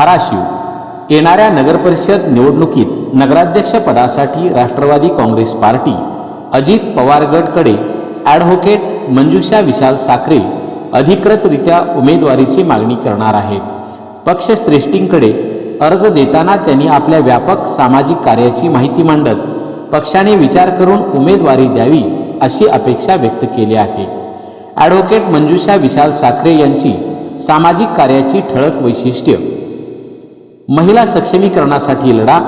धाराशिव. येणाऱ्या नगरपरिषद निवडणुकीत नगराध्यक्षपदासाठी राष्ट्रवादी काँग्रेस पार्टी. अजित पवारगडकडे ॲडव्होकेट मंजुषा विशाल साखरे अधिकृतरित्या उमेदवारीची मागणी करणार आहेत. पक्षश्रेष्ठींकडे अर्ज देताना त्यांनी आपल्या व्यापक सामाजिक कार्याची माहिती मांडत पक्षाने विचार करून उमेदवारी द्यावी अशी अपेक्षा व्यक्त केली आहे. ॲडव्होकेट मंजुषा विशाल साखरे यांची सामाजिक कार्याची ठळक वैशिष्ट्य महिला सक्षमीकरणासाठी लढा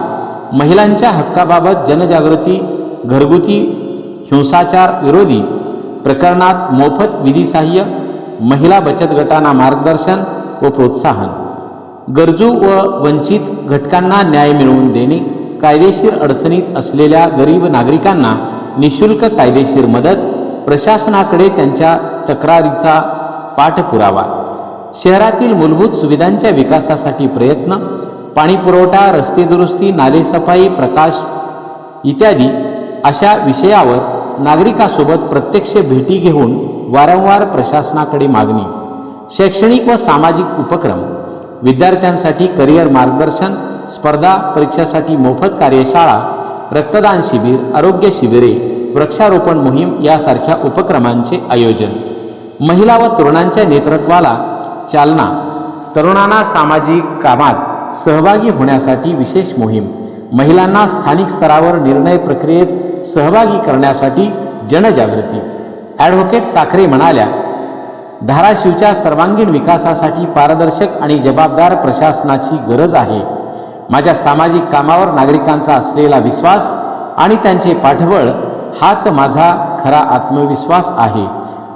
महिलांच्या हक्काबाबत जनजागृती घरगुती हिंसाचार विरोधी प्रकरणात मोफत विधी सहाय्य महिला बचत गटांना मार्गदर्शन व प्रोत्साहन गरजू व वंचित घटकांना न्याय मिळवून देणे कायदेशीर अडचणीत असलेल्या गरीब नागरिकांना निशुल्क कायदेशीर मदत प्रशासनाकडे त्यांच्या तक्रारीचा पाठपुरावा शहरातील मूलभूत सुविधांच्या विकासासाठी प्रयत्न पाणीपुरवठा रस्ते दुरुस्ती नालेसफाई प्रकाश इत्यादी अशा विषयावर नागरिकासोबत प्रत्यक्ष भेटी घेऊन वारंवार प्रशासनाकडे मागणी. शैक्षणिक व सामाजिक उपक्रम विद्यार्थ्यांसाठी करिअर मार्गदर्शन स्पर्धा परीक्षासाठी मोफत कार्यशाळा रक्तदान शिबिर आरोग्य शिबिरे वृक्षारोपण मोहीम यासारख्या उपक्रमांचे आयोजन. महिला व तरुणांच्या नेतृत्वाला चालना. तरुणांना सामाजिक कामात सहभागी होण्यासाठी विशेष मोहीम. महिलांना स्थानिक स्तरावर निर्णय प्रक्रियेत सहभागी करण्यासाठी जनजागृती. ॲडव्होकेट साखरे म्हणाल्या धाराशिवच्या सर्वांगीण विकासासाठी पारदर्शक आणि जबाबदार प्रशासनाची गरज आहे. माझ्या सामाजिक कामावर नागरिकांचा असलेला विश्वास आणि त्यांचे पाठबळ हाच माझा खरा आत्मविश्वास आहे.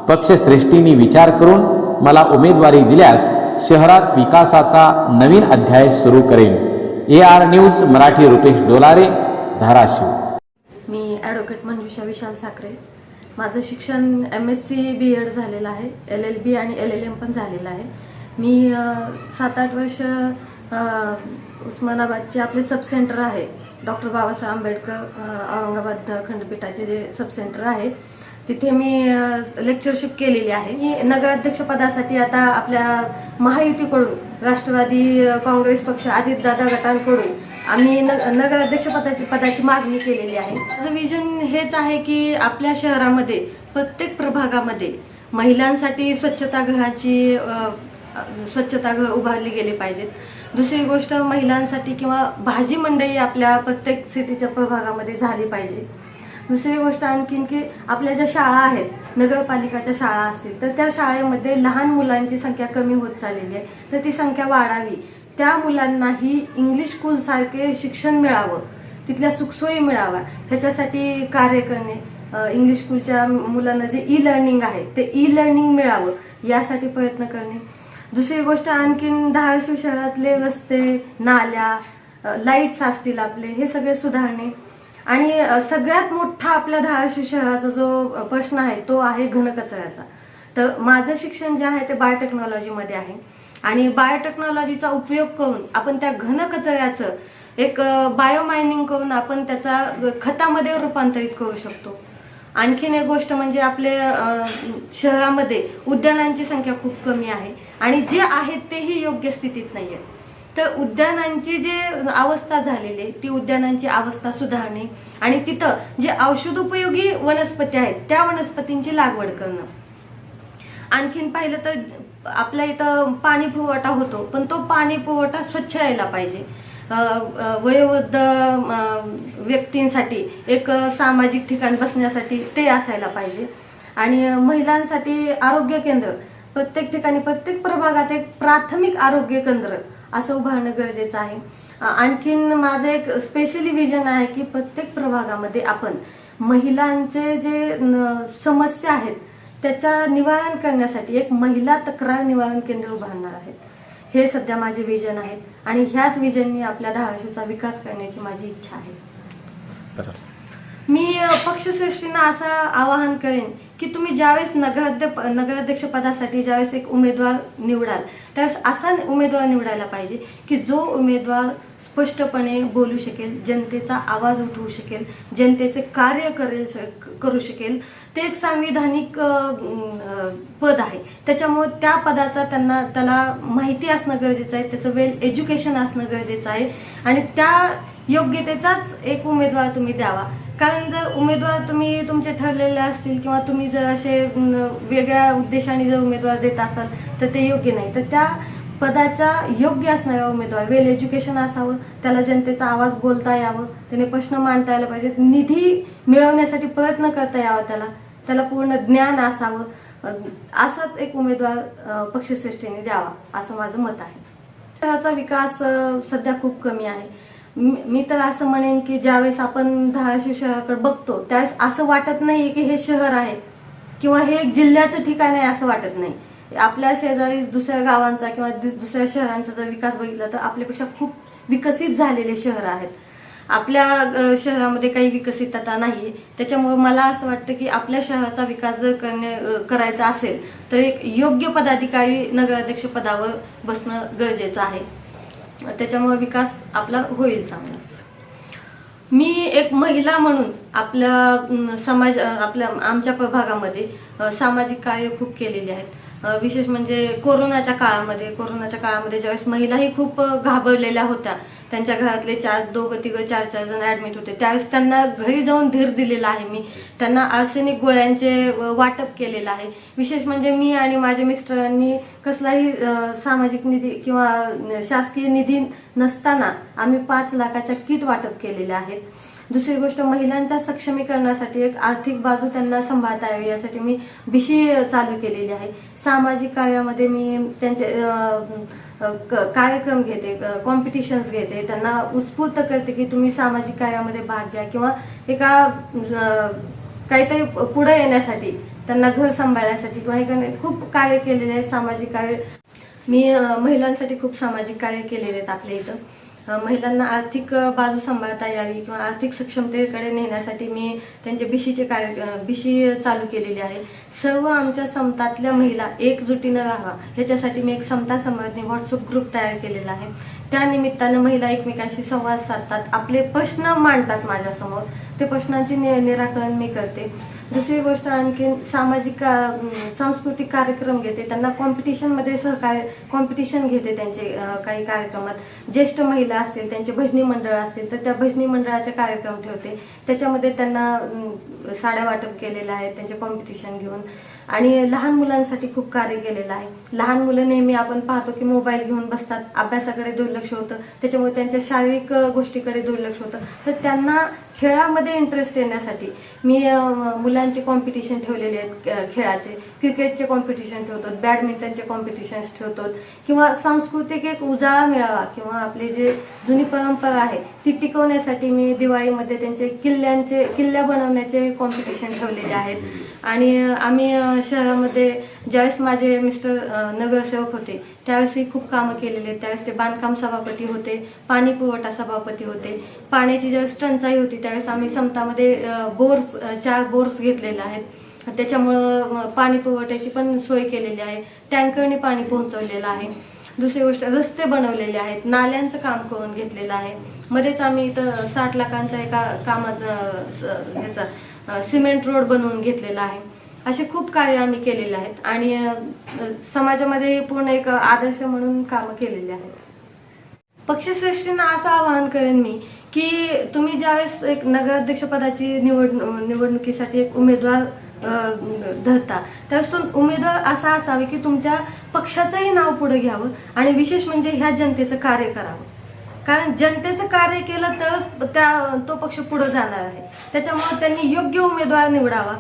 पक्षश्रेष्ठींनी विचार करून मला उमेदवारी दिल्यास शहरात विकासाचा नवीन अध्याय सुरू करेन. A R news Marathi Rupesh Dolare Dharashiv. Me advocate Manjusha Vishal Sakhare. माझं शिक्षण M S C B Ed झालेलं आहे. एल एल बी आणि एल एल एम पण झालेलं आहे. मी सात आठ वर्ष उस्मानाबादचे आपले सब सेंटर आहे. डॉक्टर बाबासाहेब आंबेडकर औरंगाबाद खंडपीठाचे जे सब सेंटर आहे. तिथे मी लेक्चरशिप केलेली आहे. मी नगराध्यक्षपदासाठी आता आपल्या महायुतीकडून राष्ट्रवादी काँग्रेस पक्ष अजितदादा गटांकडून आम्ही न नगराध्यक्ष पदाची पदाची मागणी केलेली आहे. माझं विजन हेच आहे की आपल्या शहरामध्ये प्रत्येक प्रभागामध्ये महिलांसाठी स्वच्छतागृहाची स्वच्छतागृह उभारली गेली पाहिजेत. दुसरी गोष्ट महिलांसाठी किंवा भाजी मंडई आपल्या प्रत्येक सिटीच्या प्रभागामध्ये झाली पाहिजे. दुसरी गोष्ट आणखीन की आपल्या ज्या शाळा आहेत नगरपालिकाच्या शाळा असतील तर त्या शाळेमध्ये लहान मुलांची संख्या कमी होत चाललेली आहे. तर ती संख्या वाढावी. त्या मुलांनाही इंग्लिश स्कूलसारखे शिक्षण मिळावं. तिथल्या सुखसोयी मिळाव्या. ह्याच्यासाठी कार्य करणे इंग्लिश स्कूलच्या मुलांना जे ई लर्निंग आहे ते ई लर्निंग मिळावं यासाठी प्रयत्न करणे. दुसरी गोष्ट आणखीन धाराशिव शहरातले रस्ते नाल्या लाईट्स असतील आपले हे सगळे सुधारणे. आणि सगळ्यात मोठा आपल्या धाराशिव शहराचा जो प्रश्न आहे तो आहे घनकचऱ्याचा तर माझं शिक्षण जे आहे ते बायोटेक्नॉलॉजीमध्ये आहे. आणि बायोटेक्नॉलॉजीचा उपयोग करून आपण त्या घनकचऱ्याचं एक बायोमायनिंग करून आपण त्याचा खतामध्ये रूपांतरित करू शकतो. आणखीन एक गोष्ट म्हणजे आपले शहरामध्ये उद्यानांची संख्या खूप कमी आहे. आणि जे आहेत तेही योग्य स्थितीत नाही आहेत तर उद्यानांची जे अवस्था झालेली आहे ती उद्यानांची अवस्था सुधारणे आणि तिथं जे औषधोपयोगी वनस्पती आहेत त्या वनस्पतींची लागवड करणं. आणखीन पाहिलं तर आपल्या इथं पाणी पुरवठा होतो पण तो पाणी पुरवठा स्वच्छ यायला पाहिजे. वयोवृद्ध व्यक्तींसाठी एक सामाजिक ठिकाण बसण्यासाठी ते असायला पाहिजे. आणि महिलांसाठी आरोग्य केंद्र प्रत्येक ठिकाणी प्रत्येक प्रभागात एक प्राथमिक आरोग्य केंद्र असं उभारणं गरजेचं आहे. आणखीन माझं एक स्पेशली विजन आहे की प्रत्येक प्रभागामध्ये आपण महिलांचे जे समस्या आहेत त्याच्या निवारण करण्यासाठी एक महिला तक्रार निवारण केंद्र उभारणार आहेत. हे सध्या माझे विजन आहे आणि ह्याच विजननी आपल्या धाराशिवचा विकास करण्याची माझी इच्छा आहे. मी पक्षश्रेष्ठींना असं आवाहन करेन की तुम्ही ज्यावेळेस नगराध्यक्ष नगराध्यक्ष पदासाठी ज्यावेळेस एक उमेदवार निवडाल त्यावेळेस असा उमेदवार निवडायला पाहिजे की जो उमेदवार स्पष्टपणे बोलू शकेल जनतेचा आवाज उठवू शकेल जनतेचे कार्य करेल श- करू शकेल ते एक सांविधानिक पद आहे. त्याच्यामुळे त्या पदाचा त्यांना त्याला माहिती असणं गरजेचं आहे त्याचं वेल एज्युकेशन असणं गरजेचं आहे आणि त्या योग्यतेचाच एक उमेदवार तुम्ही द्यावा. कारण जर उमेदवार तुम्ही तुमचे ठरलेले असतील किंवा तुम्ही जर असे वेगळ्या उद्देशाने जर उमेदवार देत असाल तर ते योग्य नाही. तर त्या पदाचा योग्य असणारा उमेदवार वेल एज्युकेशन असावं त्याला जनतेचा आवाज बोलता यावं त्याने प्रश्न मांडता यायला पाहिजे निधी मिळवण्यासाठी प्रयत्न करता यावा त्याला त्याला पूर्ण ज्ञान असावं असाच एक उमेदवार पक्षश्रेष्ठीने द्यावा असं माझं मत आहे. शहराचा विकास सध्या खूप कमी आहे. मी तर असं म्हणेन की ज्यावेळेस आपण धाराशिव शहराकडे बघतो त्यावेळेस असं वाटत नाही की हे शहर आहे किंवा हे एक जिल्ह्याचं ठिकाण आहे असं वाटत नाही. आपल्या शेजारी दुसऱ्या गावांचा किंवा दुसऱ्या शहरांचा जर विकास बघितला तर आपल्यापेक्षा खूप विकसित झालेले शहर आहेत. आपल्या शहरामध्ये काही विकसितता नाही त्याच्यामुळे मला असं वाटतं की आपल्या शहराचा विकास जर करणे करायचा असेल तर एक योग्य पदाधिकारी नगराध्यक्ष पदावर बसणं गरजेचं आहे. त्याच्यामुळे विकास आपला होईल चांगला. मी एक महिला म्हणून आपल्या समाज आपल्या आमच्या प्रभागामध्ये सामाजिक कार्य खूप केलेली आहेत. विशेष म्हणजे कोरोनाच्या काळामध्ये कोरोनाच्या काळामध्ये ज्यावेळेस महिलाही खूप घाबरलेल्या होत्या त्यांच्या घरातले चार दोघं तिघं चार चार जण ऍडमिट होते. त्यावेळेस त्यांना घरी जाऊन धीर दिलेला आहे मी. त्यांना आर्सेनिक गोळ्यांचे वाटप केलेलं आहे. विशेष म्हणजे मी आणि माझ्या मिस्टरांनी कसलाही सामाजिक निधी किंवा शासकीय निधी नसताना आम्ही पाच लाखाच्या किट वाटप केलेल्या आहेत. दुसरी गोष्ट महिलांच्या सक्षमीकरणासाठी एक आर्थिक बाजू त्यांना सांभाळता यावी यासाठी मी बिशी चालू केलेली आहे. सामाजिक कार्यामध्ये मी त्यांचे क- कार्यक्रम घेते कॉम्पिटिशन्स घेते. त्यांना उत्स्फूर्त करते की तुम्ही सामाजिक कार्यामध्ये भाग घ्या किंवा एका काहीतरी पुढे येण्यासाठी त्यांना घर सांभाळण्यासाठी किंवा हे खूप कार्य केलेले आहे सामाजिक कार्य. मी महिलांसाठी खूप सामाजिक कार्य केलेले आहेत आपल्या इथं. महिलांना आर्थिक बाजू सांभाळता यावी किंवा आर्थिक सक्षमतेकडे नेण्यासाठी मी त्यांचे बिशीचे कार्य बीशी बिशी चालू केलेली आहे. सर्व आमच्या समतातल्या महिला एकजुटीनं राहावा. ह्याच्यासाठी मी एक समता संवर्धनी व्हॉट्सअप ग्रुप तयार केलेला आहे. त्या निमित्तानं महिला एकमेकांशी संवाद साधतात. आपले प्रश्न मांडतात माझ्यासमोर. ते प्रश्नांचे नि- निराकरण मी करते. दुसरी गोष्ट आणखी सामाजिक का- सांस्कृतिक कार्यक्रम घेते. त्यांना कॉम्पिटिशनमध्ये सहकार्य कॉम्पिटिशन घेते त्यांचे काही कार्यक्रमात. ज्येष्ठ महिला असतील त्यांचे भजनी मंडळ असतील तर त्या भजनी मंडळाचे कार्यक्रम ठेवते. त्याच्यामध्ये त्यांना साड्या वाटप केलेल्या आहेत त्यांचे कॉम्पिटिशन घेऊन. आणि लहान मुलांसाठी खूप कार्य केलेलं आहे. लहान मुलं नेहमी आपण पाहतो की मोबाईल घेऊन बसतात. अभ्यासाकडे दुर्लक्ष होतं. त्याच्यामुळे त्यांच्या शारीरिक गोष्टीकडे दुर्लक्ष होतं. तर त्यांना खेळामध्ये इंटरेस्ट येण्यासाठी. मी मुलांचे कॉम्पिटिशन ठेवलेले आहेत खेळाचे. क्रिकेटचे कॉम्पिटिशन ठेवतो बॅडमिंटनचे कॉम्पिटिशन्स ठेवतो किंवा सांस्कृतिक एक उजाळा मिळावा किंवा आपली जे जुनी परंपरा आहे ती टिकवण्यासाठी मी दिवाळीमध्ये त्यांचे किल्ल्यांचे किल्ल्या बनवण्याचे कॉम्पिटिशन ठेवलेले आहेत. आणि आम्ही शहरामध्ये ज्यावेळेस माझे मिस्टर नगरसेवक होते त्यावेळेसही खूप कामं केलेले त्यावेळेस ते बांधकाम सभापती होते पाणी पुरवठा सभापती होते. पाण्याची ज्यावेळेस टंचाई होती त्यावेळेस आम्ही समतामध्ये बोर्स चार बोर्स घेतलेले आहेत. त्याच्यामुळं पाणी पुरवठ्याची पण सोय केलेली आहे. टँकरने पाणी पोहोचवलेलं आहे. दुसरी गोष्ट रस्ते बनवलेले आहेत. नाल्यांचं काम करून घेतलेलं आहे. मध्येच आम्ही इथं साठ लाखांचा एका कामाचं स- ह्याचा सिमेंट रोड बनवून घेतलेला आहे. असे खूप कार्य आम्ही केलेले आहेत. आणि समाजामध्ये पूर्ण एक आदर्श म्हणून कामं केलेली आहेत. पक्षश्रेष्ठींना असं आवाहन करेन मी की तुम्ही ज्यावेळेस एक नगराध्यक्ष पदाची निवड निवडणुकीसाठी एक उमेदवार धरता त्यावेळेस तो उमेदवार असा असावे की तुमच्या पक्षाचंही नाव पुढे घ्यावं आणि विशेष म्हणजे ह्या जनतेचं कार्य करावं. कारण जनतेचं कार्य केलं तर त्या तो पक्ष पुढे जाणार आहे. त्याच्यामुळे त्यांनी योग्य उमेदवार निवडावा.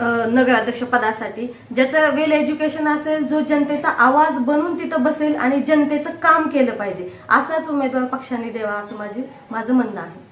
नगराध्यक्षपदासाठी नगराध्यक्ष पदासाठी. ज्याचं वेल एज्युकेशन असेल जो जनतेचा आवाज बनून तिथं बसेल आणि जनतेचं काम केलं पाहिजे. असाच उमेदवार पक्षाने द्यावा असं माझी माझं म्हणणं आहे.